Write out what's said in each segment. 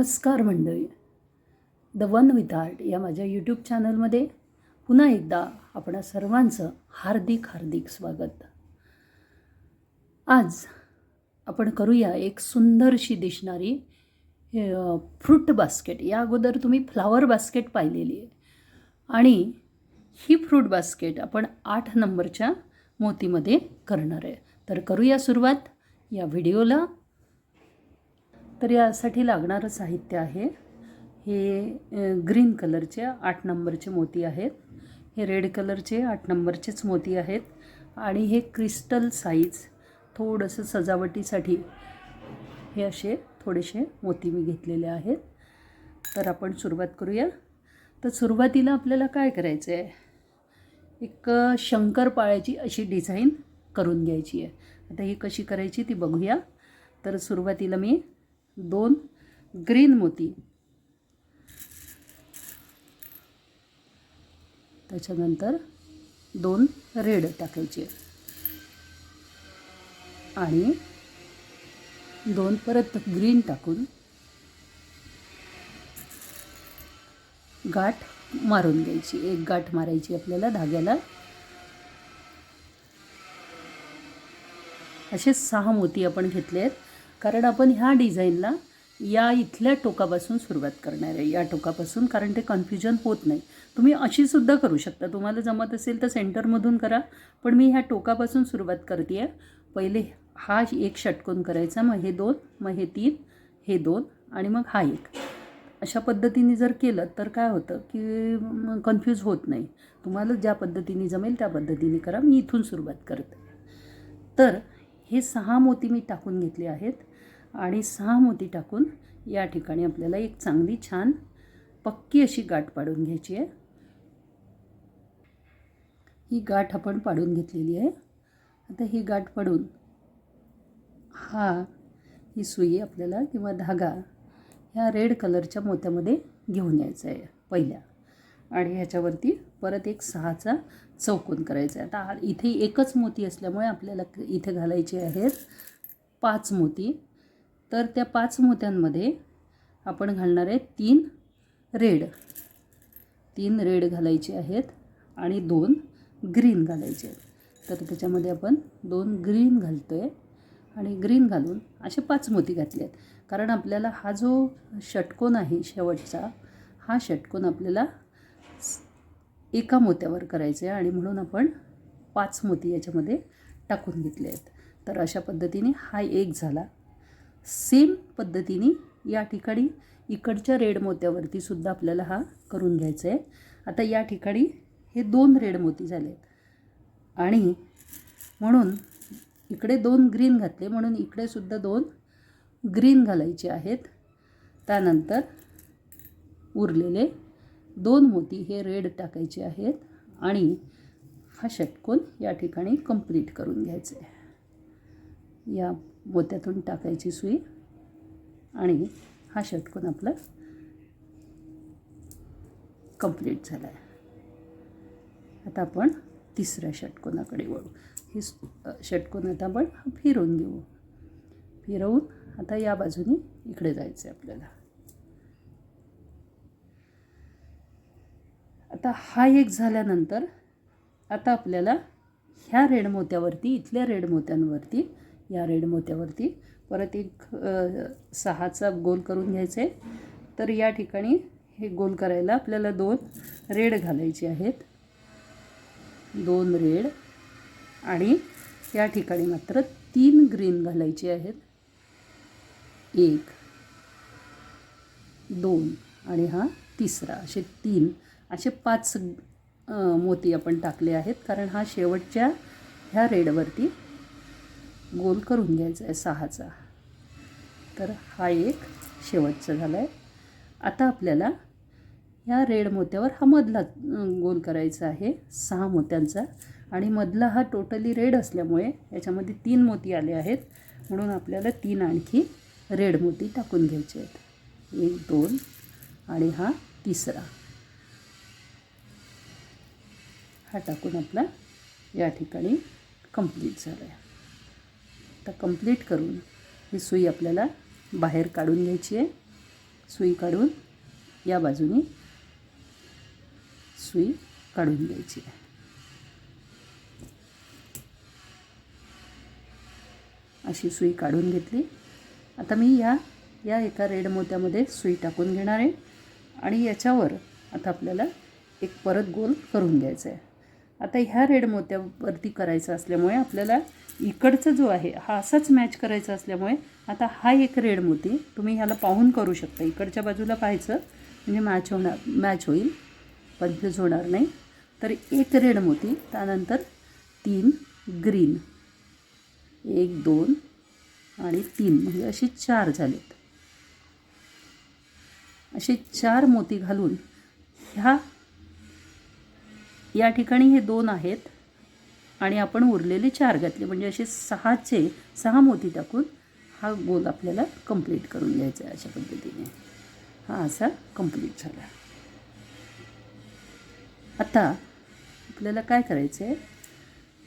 नमस्कार मंडळी. The one with art या माझ्या यूट्यूब चॅनलमध्ये पुन्हा एकदा आपणा सर्वांचं हार्दिक हार्दिक स्वागत. आज आपण करूया एक सुंदरशी दिसणारी फ्रूट बास्केट या अगोदर तुम्ही फ्लावर बास्केट पाहिलेली आहे. आणि ही फ्रूट बास्केट आपण आठ नंबरच्या मोतीमध्ये करणार आहे. तर करूया सुरुवात. या व्हिडिओला तर यासाठी लागणारं साहित्य आहे. हे ग्रीन कलरचे आठ नंबरचे मोती आहेत. हे रेड कलरचे आठ नंबरचेच मोती आहेत. आणि हे क्रिस्टल साईज थोडंसं सजावटीसाठी हे असे थोडेसे मोती मी घेतलेले आहेत. तर आपण सुरुवात करूया. तर सुरुवातीला आपल्याला काय करायचं आहे एक शंकरपाळ्याची अशी डिझाईन करून घ्यायची आहे. आता ही कशी करायची ती बघूया. तर सुरुवातीला मी दोन. ग्रीन मोती. त्याच्यानंतर दोन रेड टाकायचे. आणि दोन परत ग्रीन टाकून गाठ मारून घ्यायची. एक गाठ मारायची आपल्याला धाग्याला. असे सहा मोती आपण घेतले आहेत कारण आपण ह्या डिझाईनला या इथल्या टोकापासून सुरुवात करणार आहे. या टोकापासून कारण ते कन्फ्युजन होत नाही. तुम्ही अशी सुद्धा करू शकता. तुम्हाला जमत असेल तर सेंटरमधून करा. पण मी ह्या टोकापासून सुरुवात करते आहे पहिले हा एक षटकोन करायचा. मग हे दोन मग हे तीन हे दोन आणि मग हा एक. अशा पद्धतीने जर केलं तर काय होतं की कन्फ्यूज होत नाही. तुम्हाला ज्या पद्धतीने जमेल त्या पद्धतीने करा. मी इथून सुरुवात करते. तर हे सहा मोती मी टाकून घेतले आहेत. आणि सहा मोती टाकून या ठिकाणी आपल्याला एक चांगली छान पक्की अशी गाठ पाडून घ्यायची आहे. ही गाठ आपण पाडून घेतलेली आहे. आता ही गाठ पाडून हा ही सुई आपल्याला किंवा धागा ह्या रेड कलरच्या मोत्यामध्ये घेऊन यायचा आहे पहिल्या. आणि ह्याच्यावरती परत एक सहाचा चौकोन करायचा आहे. आता इथे एकच मोती असल्यामुळे आपल्याला इथे घालायचे आहेत पाच मोती. तर त्या पाच मोत्यांमध्ये आपण घालणार आहे तीन रेड. तीन रेड घालायचे आहेत आणि दोन ग्रीन घालायचे आहेत. तर त्याच्यामध्ये आपण दोन ग्रीन घालतो आहे आणि ग्रीन घालून असे पाच मोती घातले आहेत. कारण आपल्याला हा जो षटकोन आहे शेवटचा हा षटकोन आपल्याला एका मोत्यावर करायचं आहे आणि म्हणून आपण पाच मोती याच्यामध्ये टाकून घेतले आहेत. तर अशा पद्धतीने हा एक झाला. सेम पद्धतीने या ठिकाणी इकडच्या रेड मोत्यावरती सुद्धा आपल्याला हा करून घ्यायचा आहे. आता या ठिकाणी हे दोन रेड मोती झाले आणि म्हणून इकडे दोन ग्रीन घातले म्हणून इकडे सुद्धा दोन ग्रीन घालायचे आहेत. त्यानंतर उरलेले दोन मोती हे रेड टाकायचे आहेत आणि हा षटकोन या ठिकाणी कंप्लीट करून घ्यायचं आहे. या मोत्यातून टाकायची सुई आणि हा षटकोन आपला? कंप्लीट झाला आहे आता आपण तिसऱ्या षटकोनाकडे वळू? हे षटकोन आता आपण फिरवून घेऊ. फिरवून आता या बाजूनी इकडे जायचं आहे आपल्याला. आता हा एक झाल्यानंतर आता आपल्याला ह्या रेड मोत्यावरती इथल्या रेड मोत्यांवरती या रेड मोत्यावरती. परत एक सहाचा गोल करून घ्यायचा. आहे तर या ठिकाणी हे गोल करायला आपल्याला दोन रेड घालायचे आहेत. दोन रेड आणि या ठिकाणी मात्र तीन ग्रीन घालायचे आहेत. एक दोन आणि हा तिसरा. असे तीन असे पाच मोती आपण टाकले आहेत. कारण हा शेवटच्या ह्या रेडवरती गोल करून घ्यायचा आहे सहाचा. तर हा एक शेवटचा झाला आहे आता आपल्याला ह्या रेड मोत्यावर हा मधला गोल करायचा आहे सहा मोत्यांचा. आणि मधला हा टोटली रेड असल्यामुळे याच्यामध्ये तीन मोती आले आहेत. म्हणून आपल्याला तीन आणखी रेड मोती टाकून घ्यायचे आहेत. एक दोन आणि हा तिसरा. हा टाकून आपला या ठिकाणी कंप्लीट झाला आहे आता कंप्लीट करून ही सुई आपल्याला बाहेर काढून घ्यायची आहे. सुई काढून या बाजूने सुई काढून घ्यायची आहे. अशी सुई काढून घेतली. आता मी या या एका रेड मोत्यामध्ये सुई टाकून घेणार आहे. आणि याच्यावर आता आपल्याला एक परत गोल करून घ्यायचा आहे. आता ह्या रेड मोत्यावरती करायचं असल्यामुळे आपल्याला इकडचा जो आहे हा असाच मॅच करायचा असल्यामुळे आता हा एक रेड मोती तुम्ही ह्याला पाहून करू शकता. इकडच्या बाजूला पाहायचं म्हणजे मॅच होणार मॅच होईल कन्फ्यूज होणार नाही. तर एक रेड मोती त्यानंतर तीन ग्रीन एक दोन आणि तीन. म्हणजे असे चार झालेत. असे चार मोती घालून ह्या या ठिकाणी हे दोन आहेत. आणि आपण उरलेले चार घातले. म्हणजे असे सहाचे सहा मोती टाकून हा गोल आपल्याला कंप्लीट करून घ्यायचा आहे अशा पद्धतीने. हा असा कंप्लीट झाला. आता आपल्याला काय करायचं आहे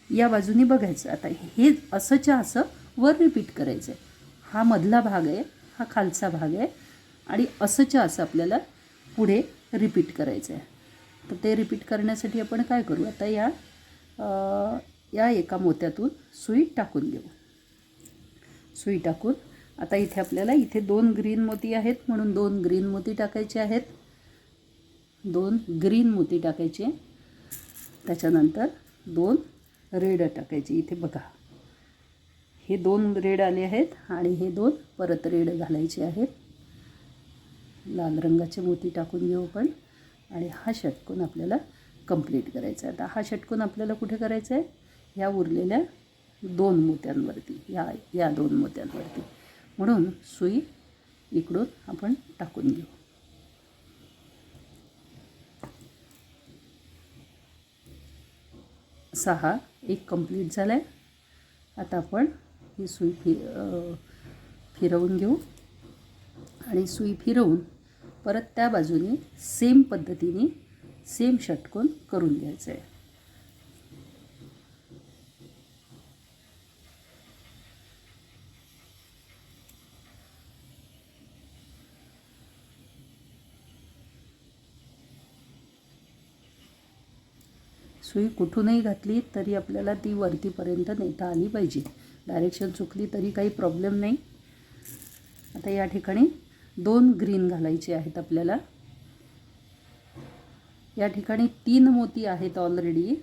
या बाजूनी बघायचं. आता हे असंच्या असं वर रिपीट करायचं आहे हा मधला भाग आहे हा खालचा भाग आहे. आणि असंच्या असं आपल्याला पुढे रिपीट करायचं आहे तर ते रिपीट करण्यासाठी आपण काय करू? आता या या एका मोत्यातून सुई टाकून घेऊ. सुई टाकून आता इथे आपल्याला इथे दोन ग्रीन मोती आहेत म्हणून दोन ग्रीन मोती टाकायचे आहेत. दोन ग्रीन मोती टाकायचे. त्याच्यानंतर दोन रेड टाकायचे. इथे बघा. हे दोन रेड आले आहेत आणि हे दोन परत रेड घालायचे आहेत. लाल रंगाचे मोती टाकून घेऊ आपण. आणि हा षटकोन आपल्याला कंप्लीट करायचा आहे. आता हा षटकोन आपल्याला कुठे करायचा आहे? ह्या उरलेल्या दोन मोत्यांवरती या या दोन मोत्यांवरती. म्हणून सुई इकडून आपण टाकून घेऊ. सहा एक कंप्लीट झाला आहे आता आपण ही सुई फि फिरवून घेऊ. आणि सुई फिरवून परत त्या बाजूने सेम पद्धतीने सेम षटकोन करून घ्यायचं आहे सुई कुठूनही घातली तरी आपल्याला ती वरतीपर्यंत नेता आली पाहिजे. डायरेक्शन चुकली तरी काही प्रॉब्लेम नाही. आता या ठिकाणी दोन ग्रीन घालायचे आहेत आपल्याला. या ठिकाणी तीन मोती आहेत ऑलरेडी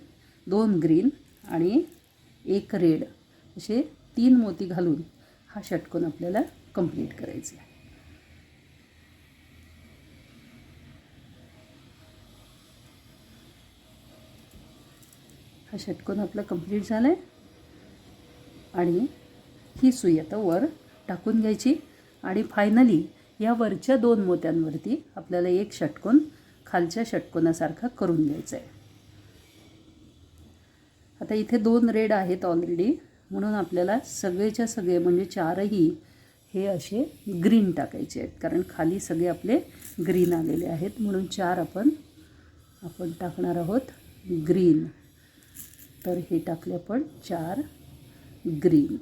दोन ग्रीन आणि एक रेड. असे तीन मोती घालून हा षटकोन आपल्याला कंप्लीट करायचा आहे. हा षटकोन आपला कंप्लीट झाला आहे आणि ही सुई आता वर टाकून घ्यायची. आणि फायनली या वरच्या दोन मोत्यांवरती आपल्याला एक षटकोन खालच्या षटकोनासारखा करून घ्यायचा आहे आता इथे दोन रेड आहेत ऑलरेडी म्हणून आपल्याला सगळेच्या सगळे म्हणजे चारही हे असे ग्रीन टाकायचे आहेत. कारण खाली सगळे आपले ग्रीन आलेले आहेत. म्हणून चार आपण आपण टाकणार आहोत ग्रीन. तर हे टाकले आपण चार ग्रीन.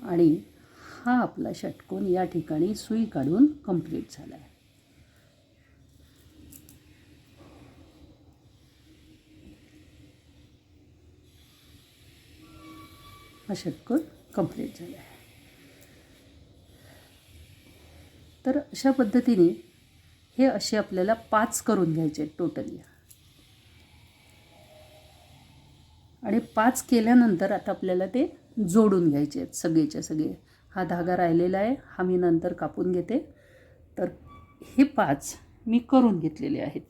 आणि हा आपला षटकोन या ठिकाणी सुई काढून कंप्लीट झाला आहे हा षटकोन कंप्लीट झाला आहे तर अशा पद्धतीने हे असे आपल्याला पाच करून घ्यायचे आहेत टोटली आणि पाच केल्यानंतर आता आपल्याला ते जोडून घ्यायचे आहेत सगळेच्या सगळे. हा धागा राहिलेला आहे. हा मी नंतर कापून घेते. तर हे पाच मी करून घेतलेले आहेत.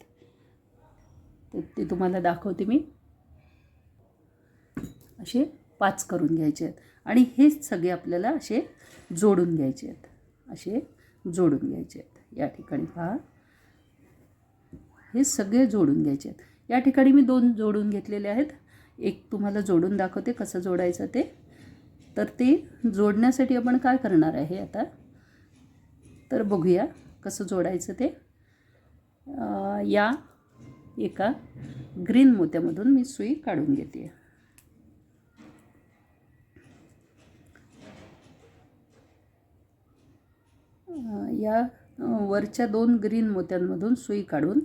तर ते तुम्हाला दाखवते मी. असे पाच करून घ्यायचे आहेत. आणि हेच सगळे आपल्याला असे जोडून घ्यायचे आहेत. असे जोडून घ्यायचे आहेत. या ठिकाणी पहा. हे सगळे जोडून घ्यायचे आहेत. या ठिकाणी मी दोन जोडून घेतलेले आहेत. एक तुम्हाला जोडून दाखवते कसं जोडायचं ते. तर ते जोडण्यासाठी आपण काय करणार आहे आता? तर बघूया कसं जोडायचं ते. या एका ग्रीन मोत्यामधून मी सुई काढून घेते. या वरच्या दोन ग्रीन मोत्यांमधून सुई काढून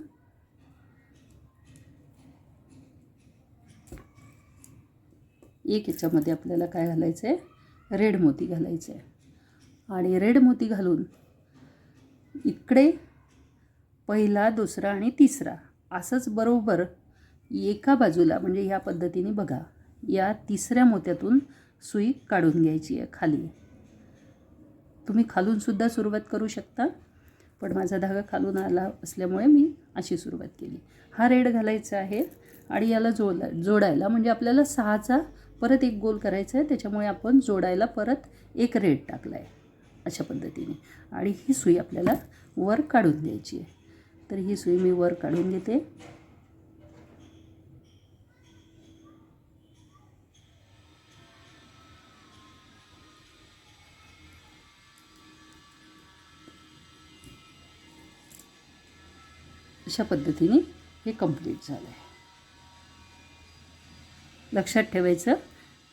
एक याच्यामध्ये आपल्याला काय घालायचं आहे रेड मोती घालायचं आहे आणि रेड मोती घालून इकडे पहिला दुसरा आणि तिसरा असंच बरोबर एका बाजूला म्हणजे ह्या पद्धतीने बघा या तिसऱ्या मोत्यातून सुई काढून घ्यायची आहे खाली. तुम्ही खालूनसुद्धा सुरुवात करू शकता पण माझा धागा खालून आला असल्यामुळे मी अशी सुरुवात केली. हा रेड घालायचा आहे आणि याला जोडला जोडायला म्हणजे आपल्याला सहाचा परत एक गोल करायचा आहे त्याच्यामुळे आपण जोडायला परत एक रेड टाकला आहे अशा पद्धतीने. आणि ही सुई आपल्याला वर काढून घ्यायची आहे. तर ही सुई मी वर काढून घेते. अशा पद्धतीने हे कंप्लीट झालं आहे लक्षात ठेवायचं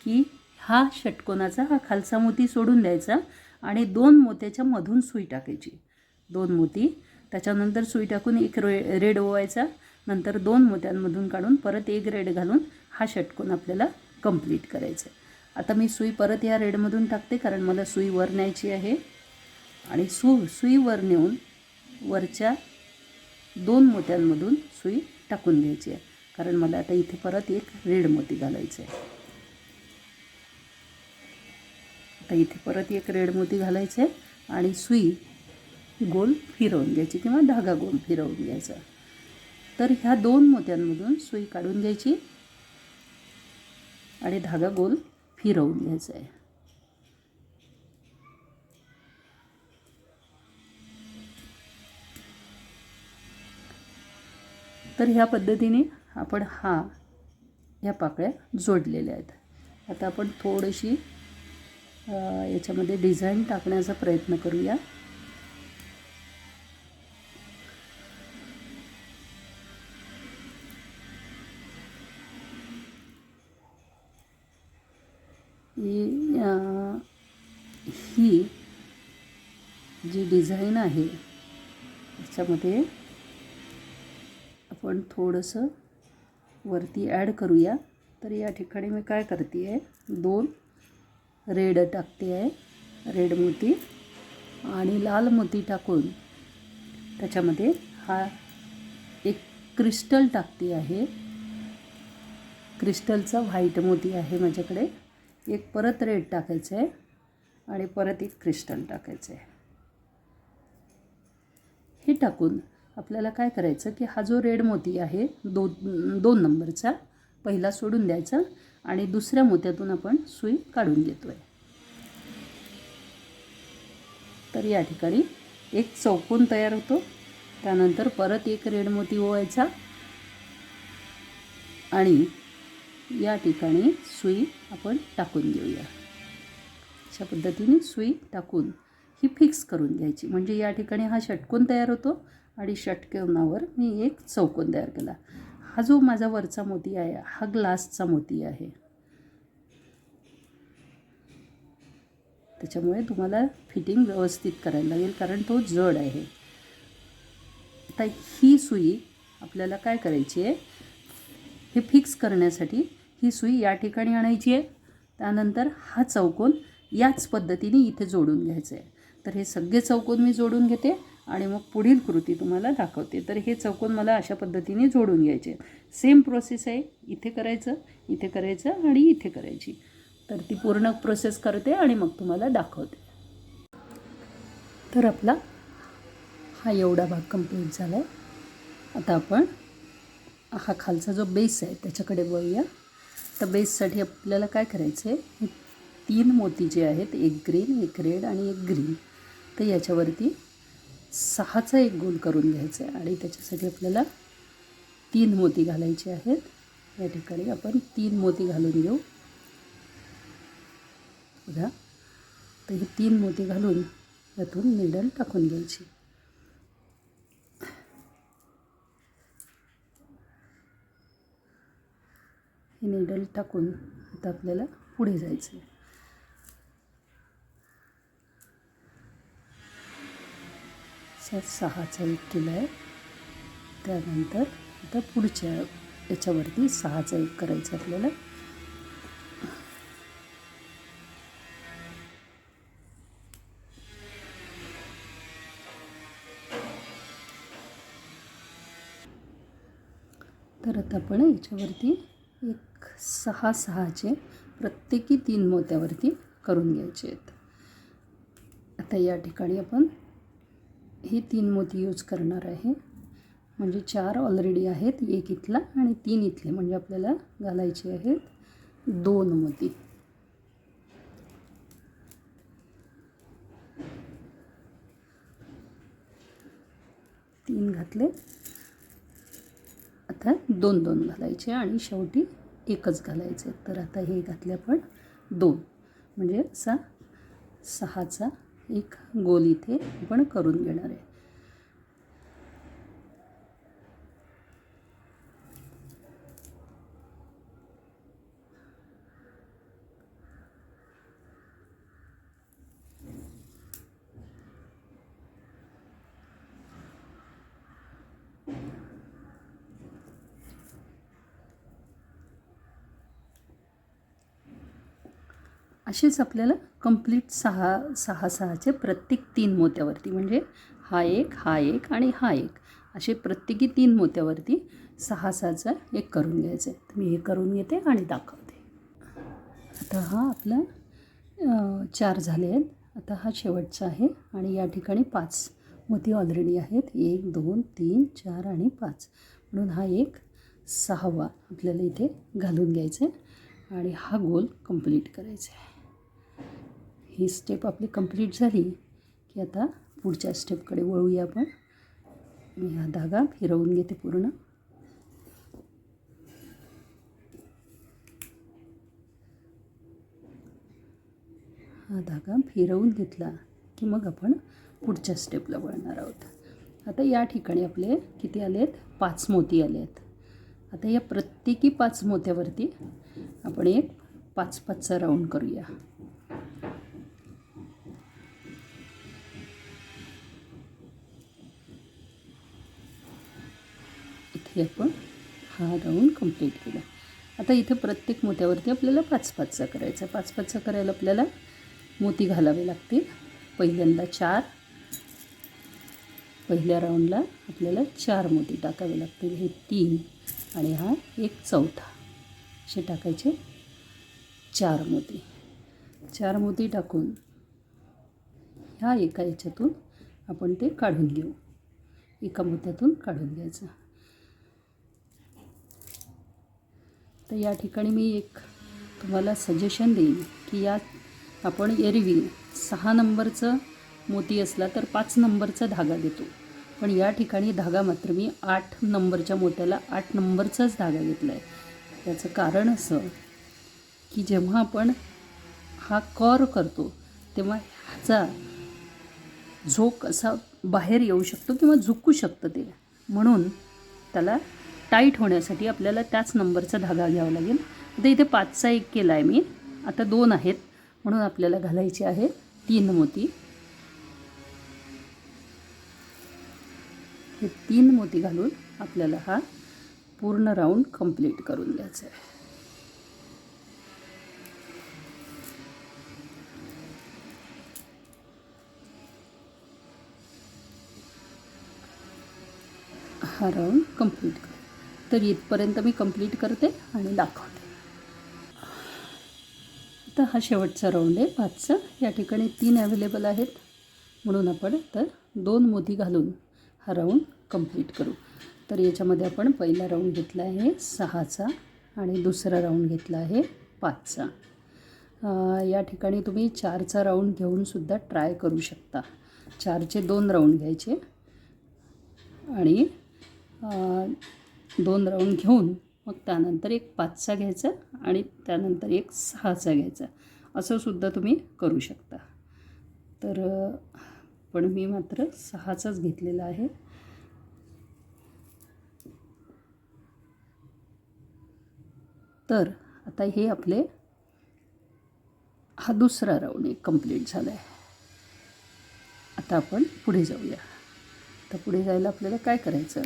की हा षटकोनाचा हा खालचा मोती सोडून द्यायचा आणि दोन मोत्याच्या मधून सुई टाकायची. दोन मोती त्याच्यानंतर सुई टाकून एक रे रेड ओवायचा नंतर दोन मोत्यांमधून काढून परत एक रेड घालून हा षटकोन आपल्याला कंप्लीट करायचा आहे. आता मी सुई परत या रेडमधून टाकते कारण मला सुई वर न्यायची आहे. आणि सु सुई वर नेऊन वरच्या दोन मोत्यांमधून सुई टाकून घ्यायची आहे. कारण मला आता इथे परत एक रेड मोती घालायचं आहे आता इथे परत एक रेड मोती घालायचं आहे आणि सुई गोल फिरवून घ्यायची किंवा धागा गोल फिरवून घ्यायचा. तर ह्या दोन मोत्यांमधून सुई काढून घ्यायची आणि धागा गोल फिरवून घ्यायचा आहे तर ह्या पद्धतीने आपण हा ह्या पाकळ्या जोडलेल्या आहेत. आता आपण थोडीशी याच्यामध्ये डिझाईन टाकण्याचा प्रयत्न करूया. ही ही जी डिझाईन आहे याच्यामध्ये आपण थोडंसं वरती ॲड करूया. तर या ठिकाणी मी काय करते आहे दोन रेड टाकते आहे रेड मोती आणि लाल मोती टाकून त्याच्यामध्ये हा एक क्रिस्टल टाकते आहे. क्रिस्टलचा व्हाईट मोती आहे माझ्याकडे. एक परत रेड टाकायचं आहे आणि परत एक क्रिस्टल टाकायचं आहे हे टाकून आपल्याला काय करायचं की हा जो रेड मोती आहे दो दोन नंबरचा पहिला सोडून द्यायचा आणि दुसऱ्या मोत्यातून आपण सुई काढून घेतो आहे तर या ठिकाणी एक चौकोन तयार होतो. त्यानंतर परत एक रेड मोती ओवायचा आणि या ठिकाणी सुई आपण टाकून घेऊया. अशा पद्धतीने सुई टाकून ही फिक्स करून घ्यायची. म्हणजे या ठिकाणी हा षटकोन तयार होतो. आणि षटकोनावर मी एक चौकोन तयार केला. हा जो माझा वरचा मोती आहे हा ग्लासचा मोती आहे. त्याच्यामुळे तुम्हाला फिटिंग व्यवस्थित करायला लागेल कारण तो जड आहे. आता ही सुई आपल्याला काय करायची आहे? हे फिक्स करण्यासाठी ही सुई या ठिकाणी आणायची आहे. त्यानंतर हा चौकोन याच पद्धतीने इथे जोडून घ्यायचं आहे. तर हे सगळे चौकोन मी जोडून घेते. आणि मग पुढील कृती तुम्हाला दाखवते. तर हे चौकोन मला अशा पद्धतीने जोडून घ्यायचे. सेम प्रोसेस आहे. इथे करायचं इथे करायचं आणि इथे करायची. तर ती पूर्ण प्रोसेस करते आणि मग तुम्हाला दाखवते. तर आपला हा एवढा भाग कंप्लीट झाला आहे आता आपण हा खालचा जो बेस आहे त्याच्याकडे बघूया तर बेससाठी आपल्याला काय करायचं आहे तीन मोती जे आहेत एक ग्रीन एक रेड आणि एक ग्रीन तर याच्यावरती सहाचा एक गोल करून घ्यायचा आहे आणि त्याच्यासाठी आपल्याला तीन मोती घालायचे आहेत. या ठिकाणी आपण तीन मोती घालून घेऊ. बघा. तर हे तीन मोती घालून यातून निडल टाकून घ्यायची. हे निडल टाकून आता आपल्याला पुढे जायचं आहे असा सहाचा एक केला आहे. त्यानंतर आता पुढच्या याच्यावरती सहाचा एक करायचा आपल्याला. तर आता आपण याच्यावरती एक सहा सहाचे प्रत्येकी तीन मोत्यावरती करून घ्यायचे आहेत. आता या ठिकाणी आपण ही तीन मोती यूज करणार आहे. म्हणजे चार ऑलरेडी आहेत एक इथला आणि तीन इथले. म्हणजे आपल्याला घालायचे आहेत दोन मोती. तीन घातले. आता दोन दोन घालायचे आणि शेवटी एकच घालायचे. तर आता हे घातले आपण दोन. म्हणजे असा सहाचा एक गोल इथे आपण करून घेणार आहे. असेच आपल्याला कंप्लीट सहा सहा सहाचे प्रत्येक तीन मोत्यावरती म्हणजे हा एक हा एक आणि हा एक असे प्रत्येकी तीन मोत्यावरती सहा सहाचा एक करून घ्यायचं आहे. तर मी हे करून घेते आणि दाखवते. आता हा आपला चार झाले आहेत. आता हा शेवटचा आहे आणि या ठिकाणी पाच मोती ऑलरेडी आहेत. एक दोन तीन चार आणि पाच. म्हणून हा एक सहावा आपल्याला इथे घालून घ्यायचा आहे आणि हा गोल कंप्लीट करायचा आहे. ही स्टेप आपली कंप्लीट झाली की आता पुढच्या स्टेपकडे वळूया आपण. मी हा धागा फिरवून घेते पूर्ण. हा धागा फिरवून घेतला की मग आपण पुढच्या स्टेपला वळणार आहोत. आता या ठिकाणी आपले किती आले आहेत पाच मोती आले आहेत आता या प्रत्येकी पाच मोत्यावरती आपण एक पाच पाचचा राऊंड करूया. हे आपण हा राऊंड कंप्लीट केला. आता इथे प्रत्येक मोत्यावरती आपल्याला पाच पाचचा करायचा. पाच पाचचा करायला आपल्याला मोती घालावे लागतील. पहिल्यांदा चार. पहिल्या राऊंडला आपल्याला चार मोती टाकावे लागतील. हे तीन आणि हा एक चौथा. असे टाकायचे चार मोती. चार मोती टाकून ह्या एका याच्यातून आपण ते काढून घेऊ. एका मोत्यातून काढून घ्यायचं. तर या ठिकाणी मी एक तुम्हाला सजेशन देईन की या आपण एरवी सहा नंबरचं मोती असला तर पाच नंबरचा धागा देतो. पण या ठिकाणी धागा मात्र मी आठ नंबरच्या मोत्याला आठ नंबरचाच धागा घेतला आहे याचं कारण असं की जेव्हा आपण हा कॉर करतो तेव्हा ह्याचा झोक असा बाहेर येऊ शकतो किंवा झुकू शकतं ते. म्हणून त्याला टाईट होण्यासाठी आपल्याला त्याच नंबरचा धागा घ्यावा लागेल. आता इथे पाचचा एक केला आहे मी. आता दोन आहेत. म्हणून आपल्याला घालायचे आहे तीन मोती. हे तीन मोती घालून आपल्याला हा पूर्ण राऊंड कंप्लीट करून द्यायचा आहे. हा राऊंड कंप्लीट कर. तर इथपर्यंत मी कंप्लीट करते आणि दाखवते. तर हा शेवटचा राऊंड आहे. पाचचा. या ठिकाणी तीन अवेलेबल आहेत. म्हणून आपण तर दोन मोती घालून हा राऊंड कंप्लीट करू. तर याच्यामध्ये आपण पहिला राऊंड घेतला आहे सहाचा आणि दुसरा राऊंड घेतला आहे पाचचा. या ठिकाणी तुम्ही चारचा राऊंड घेऊनसुद्धा ट्राय करू शकता. चारचे दोन राऊंड घ्यायचे. आणि दोन राऊंड घेऊन मग त्यानंतर एक पाचचा घ्यायचा आणि त्यानंतर एक सहाचा घ्यायचा. असं सुद्धा तुम्ही करू शकता. तर पण मी मात्र सहाचाच घेतलेला आहे. तर आता हे आपले हा दुसरा राऊंड एक कंप्लीट झाला आहे आता आपण पुढे जाऊया. तर पुढे जायला आपल्याला काय करायचं?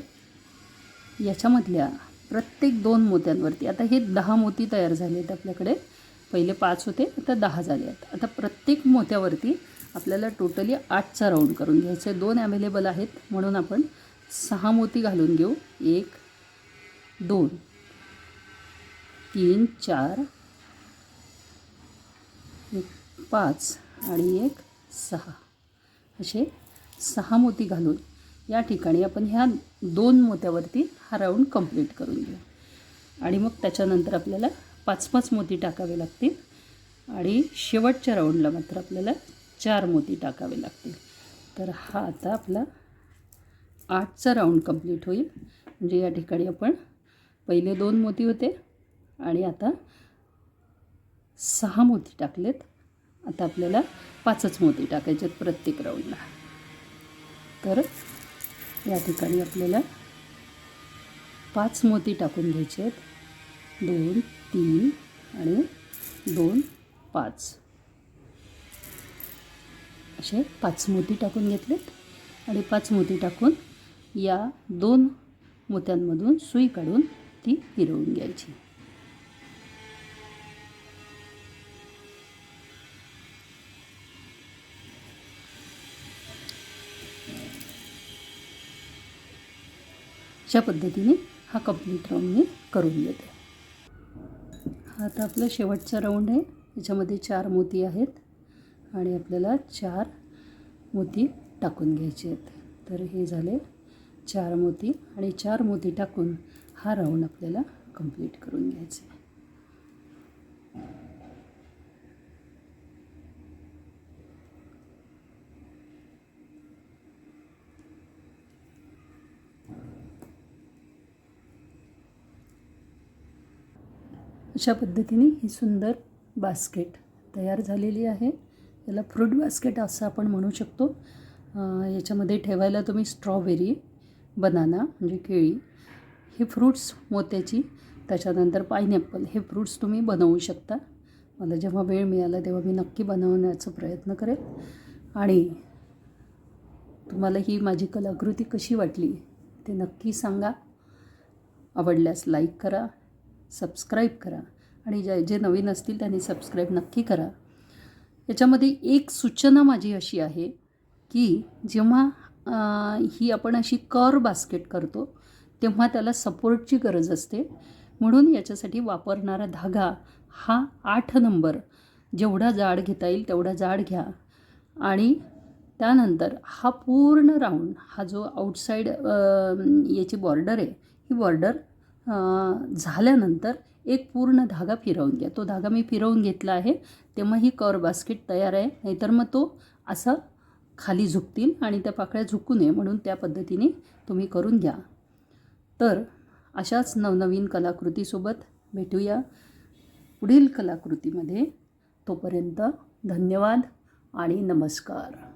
याच्यामधल्या प्रत्येक दोन मोत्यांवरती आता हे दहा मोती तयार झाले आहेत आपल्याकडे. पहिले पाच होते आता दहा झाले आहेत. आता प्रत्येक मोत्यावरती आपल्याला टोटली आठचा राऊंड करून घ्यायचे. दोन अवेलेबल आहेत म्हणून आपण सहा मोती घालून घेऊ. एक दोन तीन चार एक पाच आणि एक सहा. असे सहा मोती घालून या ठिकाणी आपण ह्या दोन मोत्यावरती हा राऊंड कंप्लीट करून घेऊ. आणि मग त्याच्यानंतर आपल्याला पाच पाच मोती टाकावे लागतील. आणि शेवटच्या राऊंडला मात्र आपल्याला चार मोती टाकावे लागतील. तर हा आता आपला आठचा राऊंड कंप्लीट होईल. म्हणजे या ठिकाणी आपण पहिले दोन मोती होते आणि आता सहा मोती टाकलेत. आता आपल्याला पाचच मोती टाकायचे आहेत प्रत्येक राऊंडला. तर या ठिकाणी आपल्याला पाच मोती टाकून घ्यायचे आहेत. दोन तीन आणि दोन पाच. असे पाच मोती टाकून घेतलेत आणि पाच मोती टाकून या दोन मोत्यांमधून सुई काढून ती फिरवून घ्यायची. अशा पद्धतीने हा कंप्लीट राऊंड मी करून घेते. हा आता आपला शेवटचा राऊंड आहे. याच्यामध्ये चार मोती आहेत आणि आपल्याला चार मोती टाकून घ्यायचे आहेत. तर हे झाले चार मोती आणि चार मोती टाकून हा राऊंड आपल्याला कंप्लीट करून घ्यायचा आहे. अशा पद्धतीने ही सुंदर बास्केट तयार झालेली आहे. याला फ्रूट बास्केट असं आपण म्हणू शकतो. याच्यामध्ये ठेवायला तुम्ही स्ट्रॉबेरी बनाना म्हणजे केळी हे फ्रूट्स मोत्याची त्याच्यानंतर पायनॅपल हे फ्रूट्स तुम्ही बनवू शकता. मला जेव्हा वेळ मिळाला तेव्हा मी नक्की बनवण्याचा प्रयत्न करेन आणि तुम्हाला ही माझी कलाकृती कशी वाटली ते नक्की सांगा. आवडल्यास लाईक करा. सबस्क्राईब करा आणि जे जे नवीन असतील त्यांनी सबस्क्राईब नक्की करा. याच्यामध्ये एक सूचना माझी अशी आहे की जेव्हा ही आपण अशी कर बास्केट करतो तेव्हा त्याला सपोर्टची गरज असते. म्हणून याच्यासाठी वापरणारा धागा हा आठ नंबर. जेवढा जाड घेता येईल तेवढा जाड घ्या. आणि त्यानंतर हा पूर्ण राऊंड हा जो आउटसाईड याची बॉर्डर आहे ही बॉर्डर झाल्यानंतर एक पूर्ण धागा फिरवून घ्या. तो धागा मी फिरवून घेतला आहे. तेव्हा ही कर बास्केट तयार आहे. नाहीतर मग तो असा खाली झुकतील आणि त्या पाकळ्या झुकू नये म्हणून त्या पद्धतीने तुम्ही करून घ्या. तर अशाच नवनवीन कलाकृतीसोबत भेटूया. पुढील कलाकृतीमध्ये तोपर्यंत धन्यवाद आणि नमस्कार.